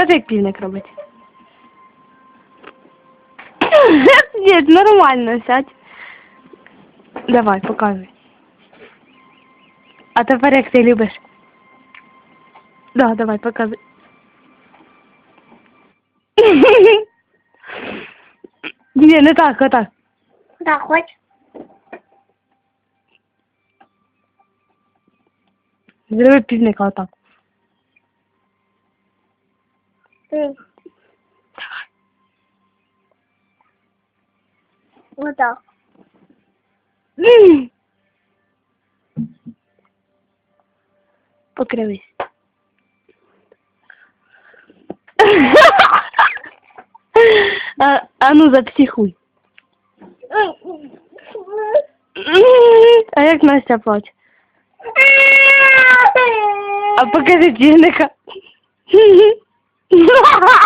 Скажи, як півник робить. Ні, нормально, сядь. Давай, показуй. А тепер як ти любиш? Да, давай, показуй. Ні, не так, отак. Да, хоч. Зроби півника отак. М. Вот так. Покривись. а, а ну запсихуй. А як Настя плаче? А покажи півника. Yeah.